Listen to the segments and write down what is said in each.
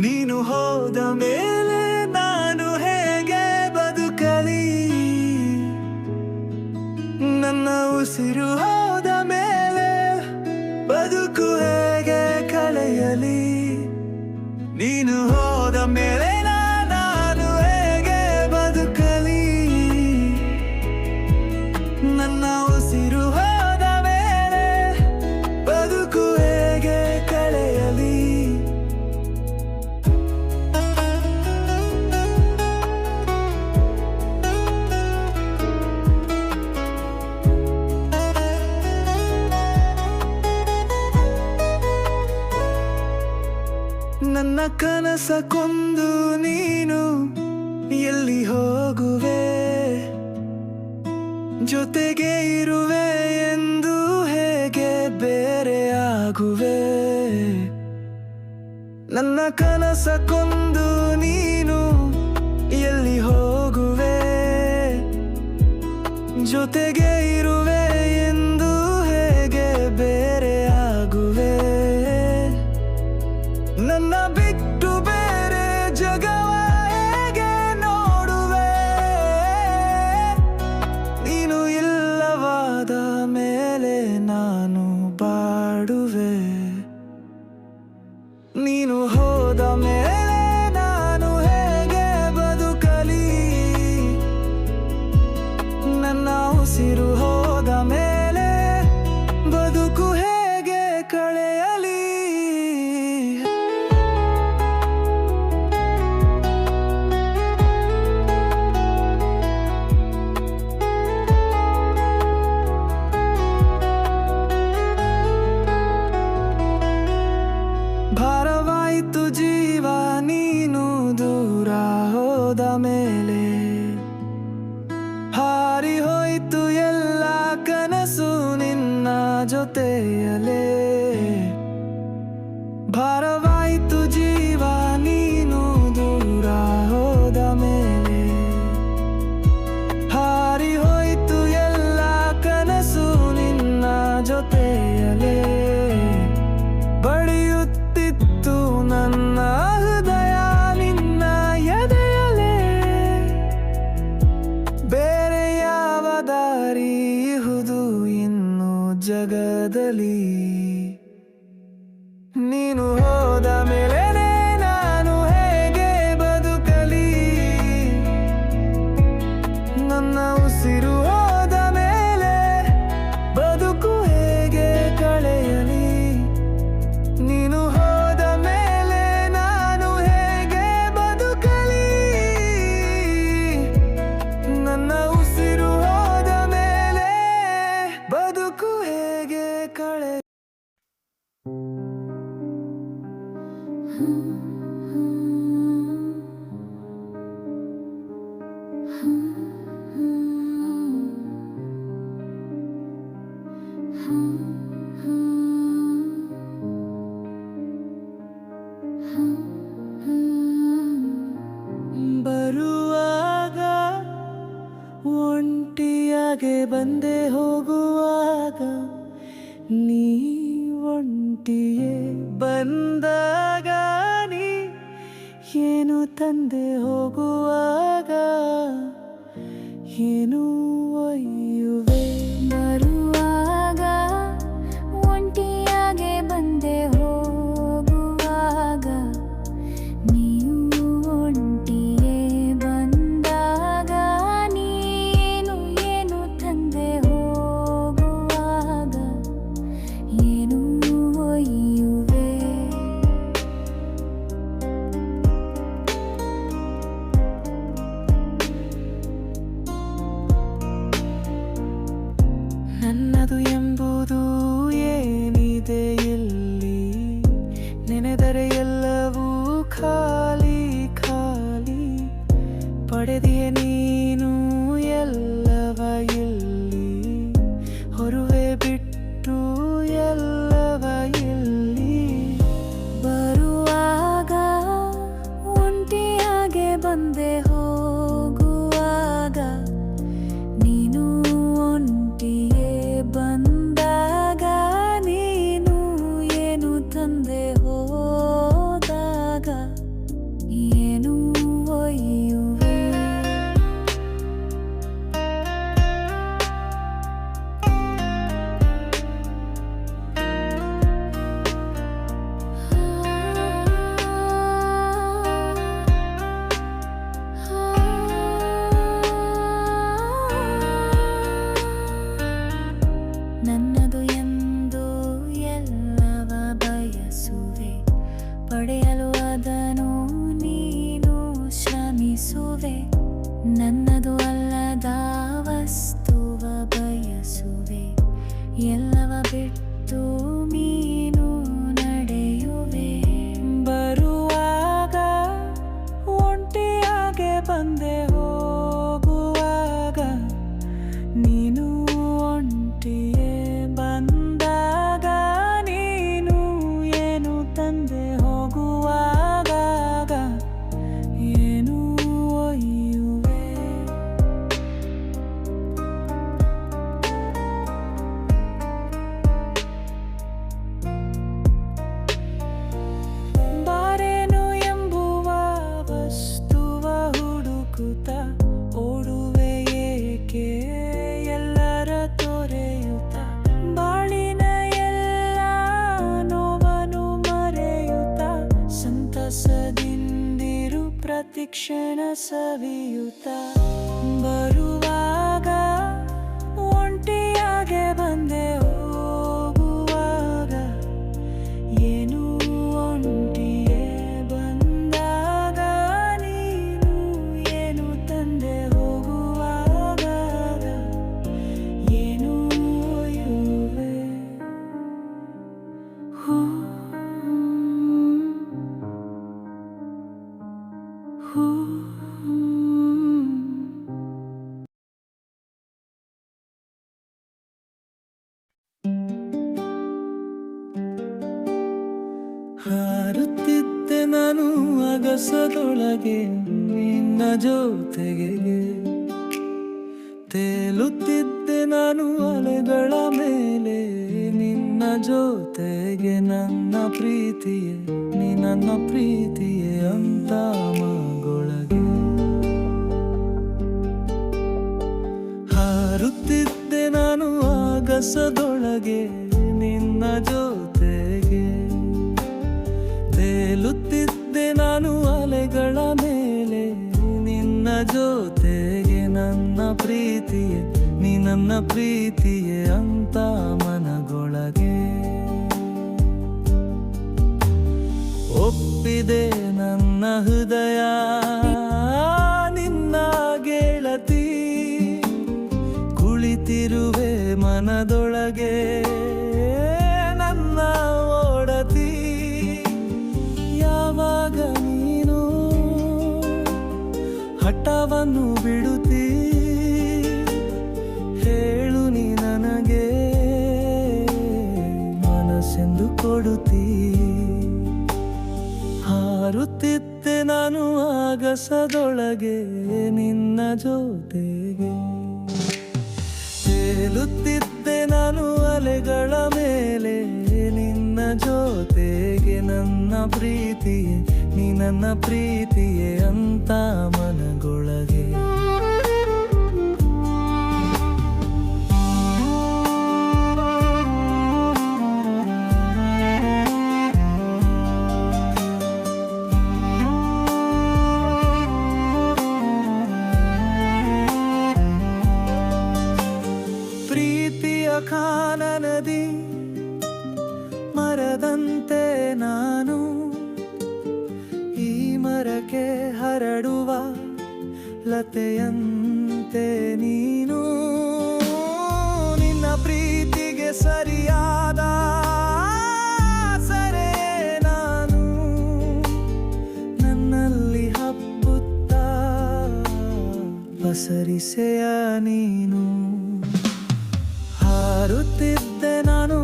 ನೀನು ಹೋದ ಮೇಲೆ ನಾನು ಹೇಗೆ ಬದುಕಲಿ? ನನ್ನ ಉಸಿರು ಕೊಂದು ನೀನು ಎಲ್ಲಿ ಹೋಗುವೆ? ಜೊತೆಗೆ ಇರುವೆ ಎಂದು ಹೇಗೆ ಬೇರೆ ಆಗುವೆ? ನನ್ನ ಕನಸ ಕೊಂದು ನೀನು ಎಲ್ಲಿ ಹೋಗುವೆ? ಜೊತೆಗೆ ಇರುವೆ ಕಲಿಯುವುದು ಇನ್ನು ಜಗದಲ್ಲಿ. ನೀನು ಹೋದ ಮೇಲೆ home. ಏನು ತಂದೆ ಹೋಗುವಾಗ ಏನು 难免 ಪ್ರತಿಕ್ಷಣ ಸವಿಯುತ್ತ ಬರುವಾಗ ಒಂಟಿಯಾಗೆ ಅಗಸದೊಳಗೆ ನಿನ್ನ ಜೊತೆಗೆ ತೇಲುತ್ತಿದ್ದೆ ನಾನು ಅಲೆಗಳ ಮೇಲೆ. ನಿನ್ನ ಜೊತೆಗೆ ನನ್ನ ಪ್ರೀತಿಯೇ, ನೀ ನನ್ನ ಪ್ರೀತಿಯೇ ಅಂತ ಮಗೊಳಗೆ. ಹಾರುತ್ತಿದ್ದೆ ನಾನು ಆಗಸದೊಳಗೆ ನಿನ್ನ ಜೊತೆಗೆ ಜೊತೆಗೆ ನನ್ನ ಪ್ರೀತಿಯೇ, ನೀ ನನ್ನ ಪ್ರೀತಿಯೇ ಅಂತ ಮನಗೊಳಗೆ. ಒಪ್ಪಿದೆ ನನ್ನ ಹೃದಯ, ನಿನ್ನ ಗೆಳತಿ. ಕುಳಿತಿರುವೆ ಮನದೊಳಗೆ ಪ್ರೀತಿಯೇ ನೀ ನನ್ನ ಪ್ರೀತಿಯೇ ಅಂತ ಮನಗೊಳಗೆ. ಹರಡುವ ಲತೆಯಂತೆ ನೀನು. ನಿನ್ನ ಪ್ರೀತಿಗೆ ಸರಿಯಾದ ಸರೇ ನಾನು. ನನ್ನಲ್ಲಿ ನೀನು. ಹಾರುತ್ತಿದ್ದೆ ನಾನು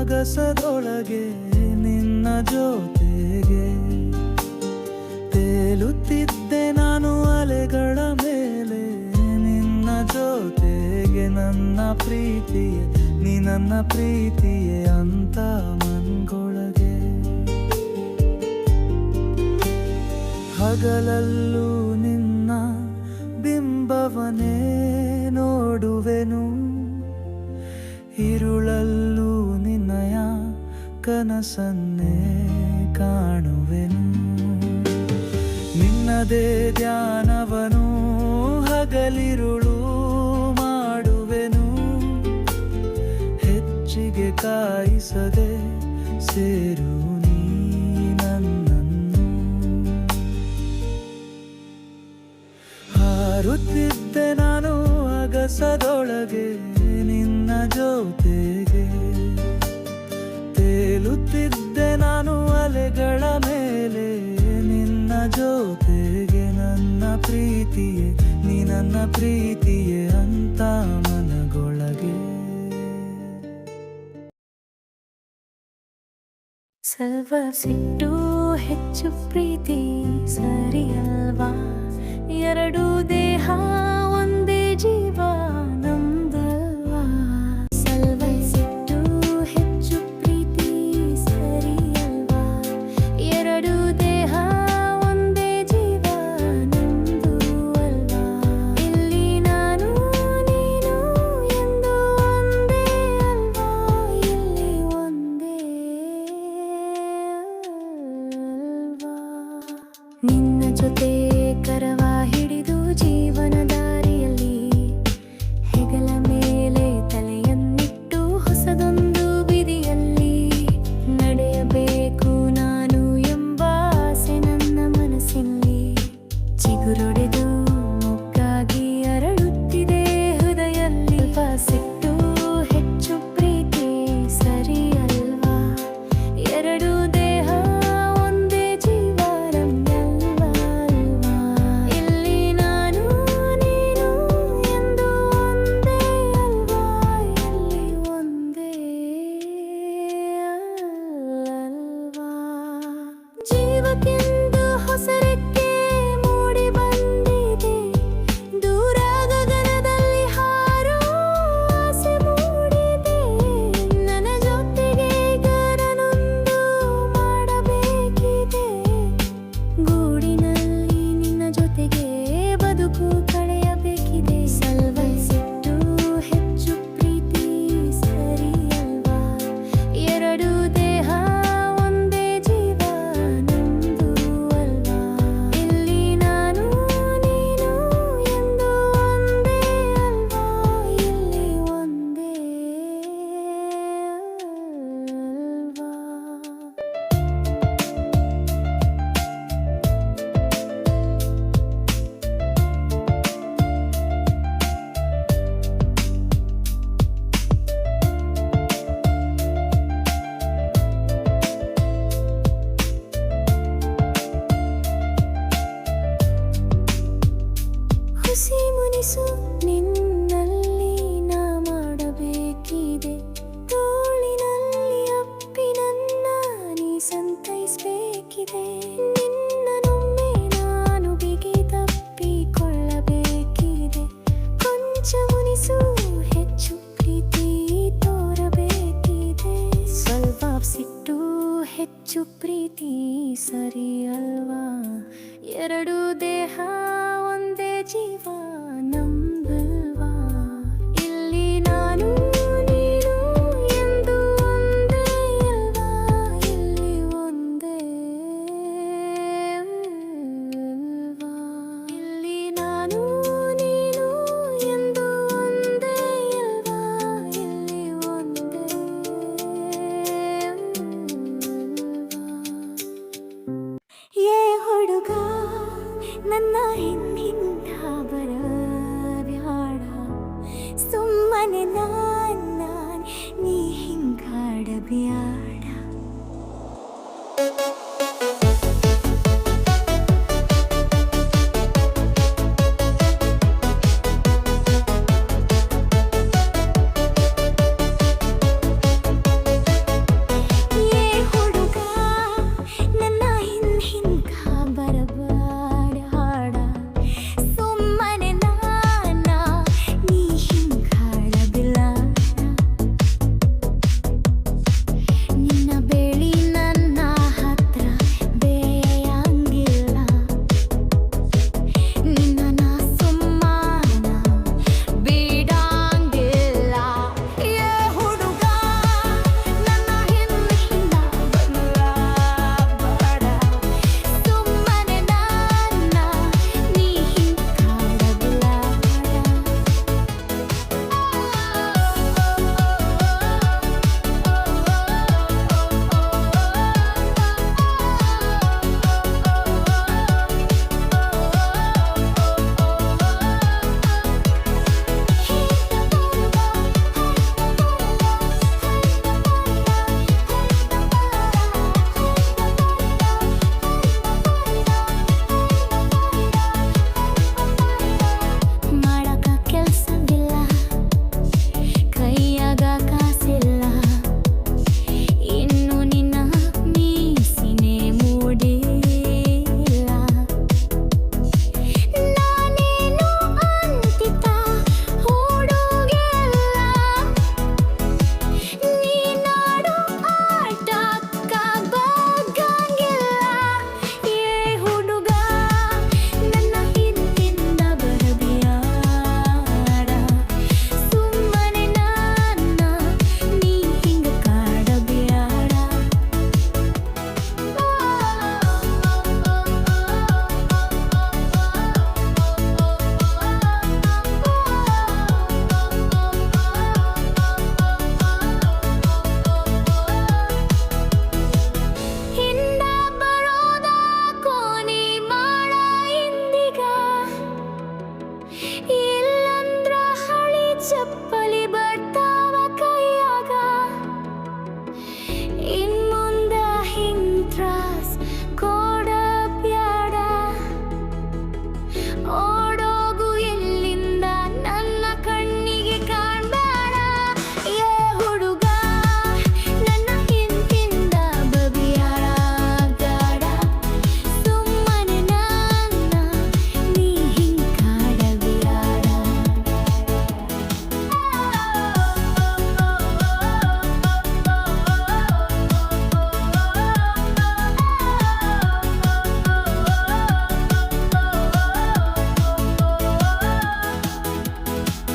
ಅಗಸದೊಳಗೆ ಜೊತೆಗೆ ನನ್ನ ಪ್ರೀತಿಯೇ, ನೀ ನನ್ನ ಪ್ರೀತಿಯೇ ಅಂತ ಮನ್ಗೊಳಗೆ. ಹಗಲಲ್ಲೂ ನಿನ್ನ ಬಿಂಬವನೇ ನೋಡುವೆನು. ಇರುಳಲ್ಲೂ ನಿನ್ನಯ ಕನಸನ್ನೇ ಕಾಣುವೆನು ನಿನ್ನದೇ ಧ್ಯಾನವನು ಹಗಲಿರುಳು ಸಂಚಿಗೆ ಕಾಯಿಸದೆ ಸೇರು ನೀ ಹಾರುತ್ತಿದ್ದೆ ನಾನು ಅಗಸದೊಳಗೆ ನಿನ್ನ ಜೊತೆಗೆ. ತೇಲುತ್ತಿದ್ದೆ ನಾನು ಅಲೆಗಳ ಮೇಲೆ ನಿನ್ನ ಜೊತೆಗೆ. ನನ್ನ ಪ್ರೀತಿಯೇ, ನೀ ನನ್ನ ಪ್ರೀತಿಯೇ ಅಂತ ಸ್ವಲ್ಪ ಸಿಟ್ಟು ಹೆಚ್ಚು ಪ್ರೀತಿ ಸರಿಯಲ್ವಾ ಎರಡು ನಿನ್ನ ಜೊತೆ ಕರವ ಹಿಡಿದು ಜೀವನದ ಪ್ರೀತಿ ಸರಿ ಅಲ್ವಾ ಎರಡು ದೇಹ ಒಂದೇ ಜೀವ. ನನ್ನ ಹಿಂದಿಂದ ಬರಬ್ಯಾಡ ಸುಮ್ಮನೆ ನಾನ್ ನೀ ಹಿಂಗಾಡಬ್ಯಾಡ